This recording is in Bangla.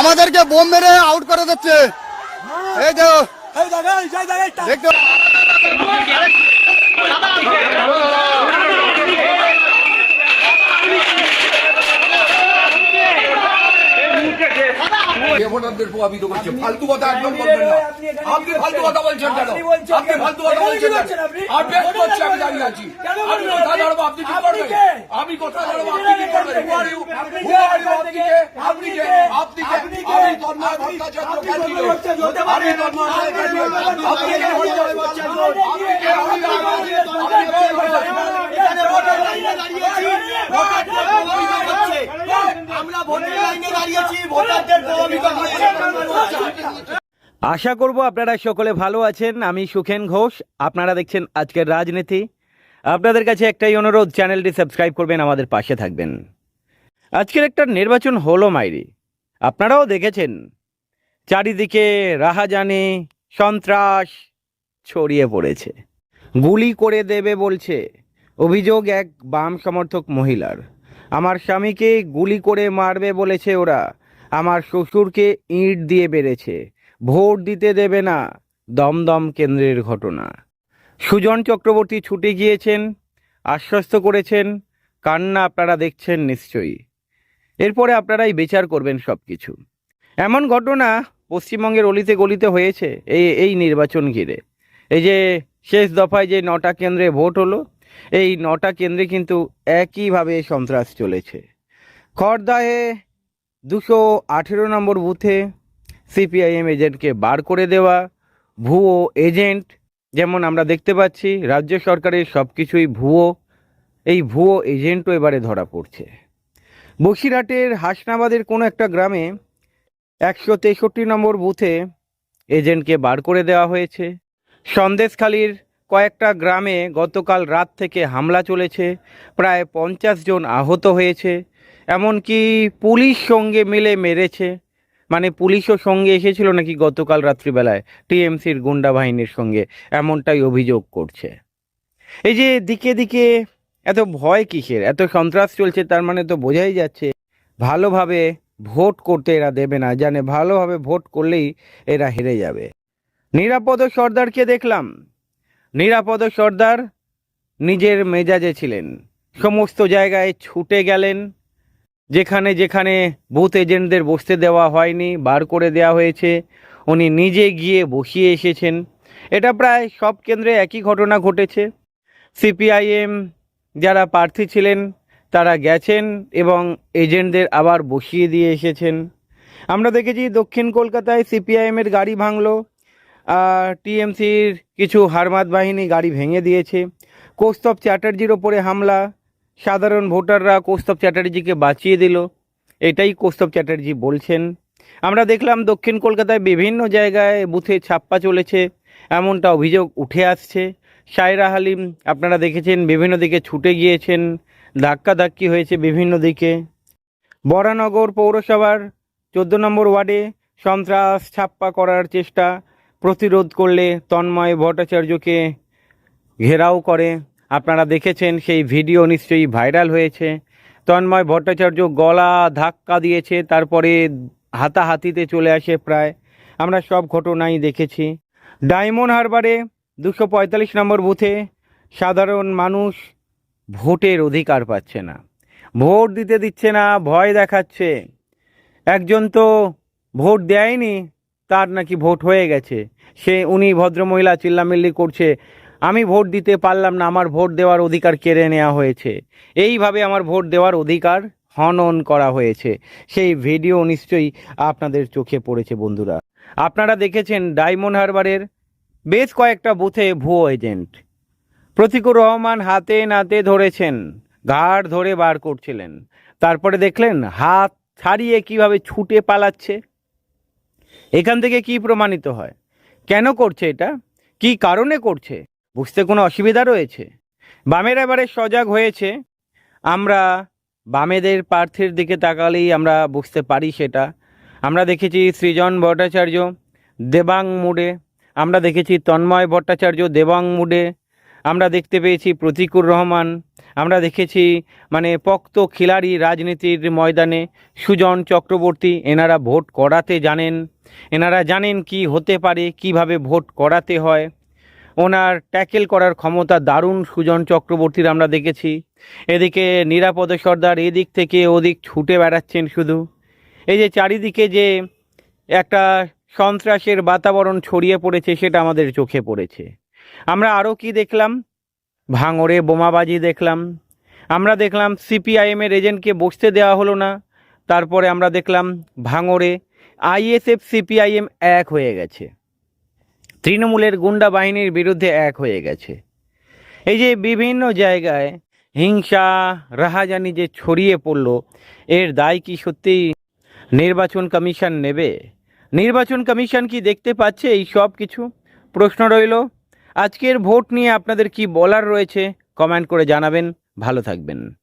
আমাদেরকে বোম মেরে আউট করে দিচ্ছে এই যে দেখতে দেবনাথদের প্রভাবিত করছে ফালতু কথা একদম বলবেন না আপনি ফালতু কথা বলছেন কেন আপনি? ফালতু কথা বলছেন আপনি? করছি আমি দাঁড়িয়ে আছি আমি কথা? দাঁড়াবো আপনি কি করবেন? আমি কথা দাঁড়াবো আপনি কি করবেন? আপনি কে? আপনি কে আপনি কে আপনি কে? আমি তন্ময় ভট্টাচার্য। আমি তন্ময়। ভট্টাচার্য? আপনি কে? আপনি কে? আপনি কে? আপনি কে ভট্টাচার্য? এখানে ভোটের লাইনে দাঁড়িয়েছি। ভোটারদের প্রভাবিত করছে। আশা করব আপনারা সকলে ভালো আছেন, আমি সুখেন ঘোষ, আপনারা দেখছেন আজকের রাজনীতি। আপনাদের কাছে একটাই অনুরোধ, চ্যানেলটি সাবস্ক্রাইব করবেন, আমাদের পাশে থাকবেন। আজকের একটা নির্বাচন হলো মাইরি। আপনারাও দেখেছেন, চারিদিকে রাহাজানি, সন্ত্রাস ছড়িয়ে পড়েছে। গুলি করে দেবে বলছে, অভিযোগ এক বাম সমর্থক মহিলার। আমার স্বামীকে গুলি করে মারবে বলেছে ওরা। আমার শ্বশুরকে ইঁট দিয়ে বেড়েছে। ভোট দিতে দেবে না। দমদম কেন্দ্রের ঘটনা। সুজন চক্রবর্তী ছুটে গিয়েছেন, আশ্বস্ত করেছেন, কান্না আপনারা দেখছেন নিশ্চয়ই। এরপরে আপনারাই বিচার করবেন সব কিছু এমন ঘটনা পশ্চিমবঙ্গের অলিতে গলিতে হয়েছে এই এই নির্বাচন ঘিরে। এই যে শেষ দফায় যে নটা কেন্দ্রে ভোট হলো এই নটা কেন্দ্রে কিন্তু একইভাবে সন্ত্রাস চলেছে। খড়দাহে দুশো আঠেরো নম্বর বুথে সিপিআইএম এজেন্টকে বার করে দেওয়া, ভুয়ো এজেন্ট, যেমন আমরা দেখতে পাচ্ছি, রাজ্য সরকারের সব কিছুই ভুয়ো, এই ভুয়ো এজেন্টও এবারে ধরা পড়ছে। বসিরহাটের হাসনাবাদের কোনো একটা গ্রামে একশো তেষট্টি নম্বর বুথে এজেন্টকে বার করে দেওয়া হয়েছে। সন্দেশখালির কয়েকটা গ্রামে গতকাল রাত থেকে হামলা চলেছে, প্রায় পঞ্চাশ জন আহত হয়েছে, এমনকি পুলিশ সঙ্গে মিলে মেরেছে। মানে পুলিশও সঙ্গে এসেছিল নাকি গতকাল রাত্রিবেলায়, টিএমসির গুন্ডা বাহিনীর সঙ্গে, এমনটাই অভিযোগ করছে। এই যে দিকে দিকে এত ভয় কিসের? এত সন্ত্রাস চলছে, তার মানে তো বোঝাই যাচ্ছে, ভালোভাবে ভোট করতে এরা দেবে না, জানে ভালোভাবে ভোট করলেই এরা হেরে যাবে। নিরাপদ সর্দারকে দেখলাম। নিরাপদ সর্দার নিজের মেজাজে ছিলেন। সমস্ত জায়গায় ছুটে গেলেন। যেখানে যেখানে বুথ এজেন্টদের বসতে দেওয়া হয়নি, বার করে দেওয়া হয়েছে। উনি নিজে গিয়ে বসিয়ে এসেছেন। এটা প্রায় সব কেন্দ্রে একই ঘটনা ঘটেছে। সিপিআইএম যারা প্রার্থী ছিলেন, তারা গেছেন এবং এজেন্টদের আবার বসিয়ে দিয়ে এসেছেন। আমরা দেখেছি দক্ষিণ কলকাতায় সিপিআইএমের গাড়ি ভাঙলো। টিএমসির কিছু হারমাত বাহিনী গাড়ি ভেঙে দিয়েছে। কৌস্তব চ্যাটার্জির ওপরে হামলা। সাধারণ ভোটাররা কৌস্তব চ্যাটার্জিকে বাঁচিয়ে দিল। এটাই কৌস্তব চ্যাটার্জি বলছেন। আমরা দেখলাম দক্ষিণ কলকাতায় বিভিন্ন জায়গায় বুথে ছাপ্পা চলেছে। এমনটা অভিযোগ উঠে আসছে। সায়রা হালিম, আপনারা দেখেছেন, বিভিন্ন দিকে ছুটে গিয়েছেন। ধাক্কাধাক্কি হয়েছে বিভিন্ন দিকে। বরানগর পৌরসভার চোদ্দ নম্বর ওয়ার্ডে সন্ত্রাস ছাপ্পা করার চেষ্টা। প্রতিরোধ করলে তন্ময় ভট্টাচার্যকে ঘেরাও করে। আপনারা দেখেছেন, সেই ভিডিও নিশ্চয়ই ভাইরাল হয়েছে। তন্ময় ভট্টাচার্য গলা ধাক্কা দিয়েছে, তারপরে হাতাহাতিতে চলে আসে প্রায়। আমরা সব ঘটনাই দেখেছি। ডায়মন্ড হারবারে দুশো পঁয়তাল্লিশ নম্বর বুথে সাধারণ মানুষ ভোটের অধিকার পাচ্ছে না। ভোট দিতে দিচ্ছে না, ভয় দেখাচ্ছে। একজন তো ভোট দেয়নি তার নাকি ভোট হয়ে গেছে। সে উনি ভদ্রমহিলা চিল্লামিল্লি করছে, আমি ভোট দিতে পারলাম না, আমার ভোট দেওয়ার অধিকার কেড়ে নেওয়া হয়েছে। এইভাবে আমার ভোট দেওয়ার অধিকার হনন করা হয়েছে। সেই ভিডিও নিশ্চয়ই আপনাদের চোখে পড়েছে, বন্ধুরা। আপনারা দেখেছেন ডায়মন্ড হারবারের বেশ কয়েকটা বুথে ভুয়ো এজেন্ট। প্রতিকুর রহমান হাতে নাতে ধরেছেন, ঘাড় ধরে বার করছিলেন। তারপরে দেখলেন হাত ছাড়িয়ে কীভাবে ছুটে পালাচ্ছে। এখান থেকে কি প্রমাণিত হয়? কেন করছে এটা? কি কারণে করছে? বুঝতে কোনো অসুবিধা রয়েছে? বামের এবারে সজাগ হয়েছে। আমরা বামেদের প্রার্থীর দিকে তাকালেই আমরা বুঝতে পারি সেটা। আমরা দেখেছি সৃজন ভট্টাচার্য দেবাং মুডে, আমরা দেখেছি তন্ময় ভট্টাচার্য দেবাং মুডে আমরা দেখতে পেয়েছি প্রতিকুর রহমান, আমরা দেখেছি মানে পক্ত খিলাড়ি রাজনীতির ময়দানে সুজন চক্রবর্তী, এনারা ভোট করাতে জানেন। এনারা জানেন কি হতে পারে, কীভাবে ভোট করাতে হয়। ওনার ট্যাকেল করার ক্ষমতা দারুণ সুজন চক্রবর্তীর আমরা দেখেছি। এদিকে নিরাপদ সর্দার, এদিক থেকে ওদিক ছুটে বেড়াচ্ছেন শুধু। এই যে চারিদিকে যে একটা সন্ত্রাসের বাতাবরণ ছড়িয়ে পড়েছে, সেটা আমাদের চোখে পড়েছে। আমরা আরও কি দেখলাম? ভাঙড়ে বোমাবাজি দেখলাম। আমরা দেখলাম সিপিআইএমের এজেন্টকে বসতে দেওয়া হলো না। তারপরে আমরা দেখলাম ভাঙড়ে আইএসএফ সিপিআইএম এক হয়ে গেছে। তৃণমূলের গুন্ডা বাহিনীর বিরুদ্ধে এক হয়ে গেছে। এই যে বিভিন্ন জায়গায় হিংসা, রাহাজানি যে ছড়িয়ে পড়ল, এর দায় কি সত্যিই নির্বাচন কমিশন নেবে? নির্বাচন কমিশন কি দেখতে পাচ্ছে এই সব কিছু? প্রশ্ন রইল আজকের ভোট নিয়ে আপনাদের কি বলার রয়েছে? কমেন্ট করে জানাবেন। ভালো থাকবেন।